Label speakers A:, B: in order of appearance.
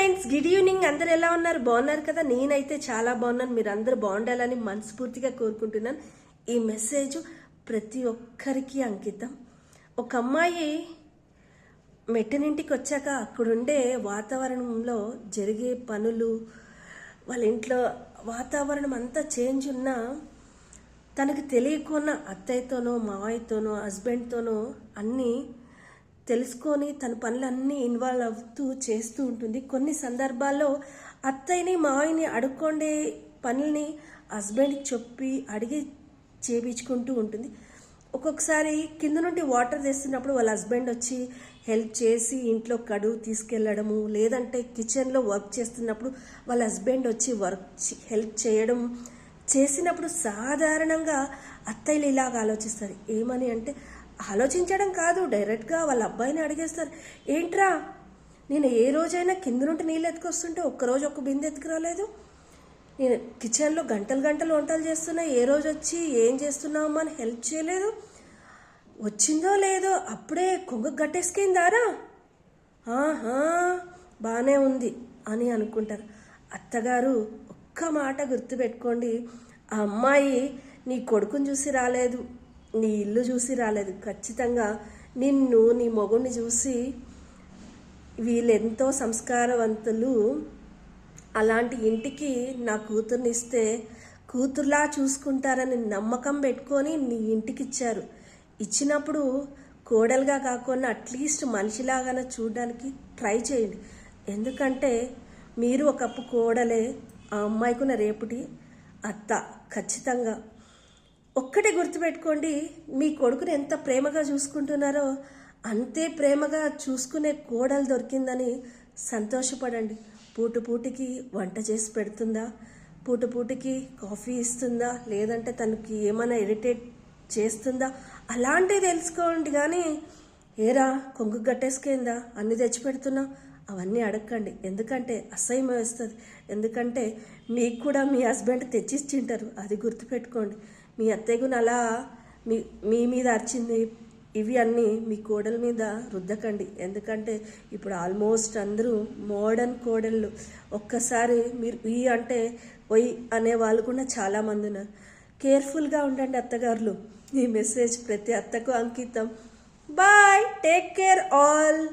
A: Friends good evening అందరు ఎలా ఉన్నారు? బాగున్నారు కదా? నేనైతే చాలా బాగున్నాను. మీరు అందరూ బాగుండాలని మనస్ఫూర్తిగా కోరుకుంటున్నాను. ఈ మెసేజ్ ప్రతి ఒక్కరికి అంకితం. ఒక అమ్మాయి మెట్టనింటికి వచ్చాక అక్కడుండే వాతావరణంలో జరిగే పనులు వాళ్ళ ఇంట్లో వాతావరణం అంతా చేంజ్ ఉన్నా తనకు తెలియకున్న అత్తయ్యతోనో మావయ్యతోనో హస్బెండ్తోనో అన్నీ తెలుసుకొని తన పనులన్నీ ఇన్వాల్వ్ అవుతూ చేస్తూ ఉంటుంది. కొన్ని సందర్భాల్లో అత్తయ్యని మావయ్యని అడుక్కొండే పనుల్ని హస్బెండ్కి చెప్పి అడిగి చేపించుకుంటూ ఉంటుంది. ఒక్కొక్కసారి కింద నుండి వాటర్ తెస్తున్నప్పుడు వాళ్ళ హస్బెండ్ వచ్చి హెల్ప్ చేసి ఇంట్లో కడుగు తీసుకెళ్ళడము లేదంటే కిచెన్లో వర్క్ చేస్తున్నప్పుడు వాళ్ళ హస్బెండ్ వచ్చి వర్క్ హెల్ప్ చేయడం. చేసినప్పుడు సాధారణంగా అత్తయ్యలు ఇలాగ ఆలోచిస్తారు. ఏమని అంటే ఆలోచించడం కాదు డైరెక్ట్గా వాళ్ళ అబ్బాయిని అడిగేస్తారు. ఏంట్రా నేను ఏ రోజైనా కింద నుండి నీళ్ళు ఎత్తుకొస్తుంటే ఒక్కరోజు ఒక్క బిందె ఎత్తుకురాలేదు? నేను కిచెన్లో గంటలు గంటలు వంటలు చేస్తున్నా ఏ రోజు వచ్చి ఏం చేస్తున్నావు అని హెల్ప్ చేయలేదు? వచ్చిందో లేదో అప్పుడే కొంగ గట్టేసుకుందారా? ఆహా బాగానే ఉంది అని అనుకుంటారు. అత్తగారు ఒక్క మాట గుర్తుపెట్టుకోండి. ఆ అమ్మాయి నీ కొడుకుని చూసి రాలేదు. నీ ఇల్లు చూసి రాలేదు. ఖచ్చితంగా నిన్ను నీ మొగుడిని చూసి వీళ్ళెంతో సంస్కారవంతులు. అలాంటి ఇంటికి నా కూతుర్ని ఇస్తే కూతుర్లా చూసుకుంటారని నమ్మకం పెట్టుకొని నీ ఇంటికి ఇచ్చారు ఇచ్చినప్పుడు కోడలుగా కాకుండా అట్లీస్ట్ మనిషిలాగానే చూడడానికి ట్రై చేయండి. ఎందుకంటే మీరు ఒకప్పు కోడలే ఆ అమ్మాయికున్న రేపుటి అత్త ఖచ్చితంగా ఒక్కటే గుర్తుపెట్టుకోండి మీ కొడుకుని ఎంత ప్రేమగా చూసుకుంటున్నారో అంతే ప్రేమగా చూసుకునే కోడలు దొరికిందని సంతోషపడండి. పూటు పూటికి వంట చేసి పెడుతుందా? పూట పూటికి కాఫీ ఇస్తుందా? లేదంటే తనకి ఏమైనా ఇరిటేట్ చేస్తుందా? అలాంటివి తెలుసుకోండి కానీ ఏరా కొంగు గట్టేసుకేందా? అన్ని తెచ్చి పెడుతున్నా? అవన్నీ అడగండి. ఎందుకంటే అసహ్యం వేస్తుంది ఎందుకంటే మీకు కూడా మీ హస్బెండ్ తెచ్చిచ్చింటారు అది గుర్తుపెట్టుకోండి. మీ అత్తయ్య అలా మీ మీ మీద అరిచింది ఇవి అన్నీ మీ కోడల మీద రుద్దకండి. ఎందుకంటే ఇప్పుడు ఆల్మోస్ట్ అందరూ మోడర్న్ కోడళ్ళు. ఒక్కసారి మీరు ఈ అంటే ఒయ్ అనే వాళ్ళు కూడా చాలామంది ఉన్నారు కేర్ఫుల్గా ఉండండి అత్తగారులు. ఈ మెసేజ్ ప్రతి అత్తకు అంకితం. Bye take care all.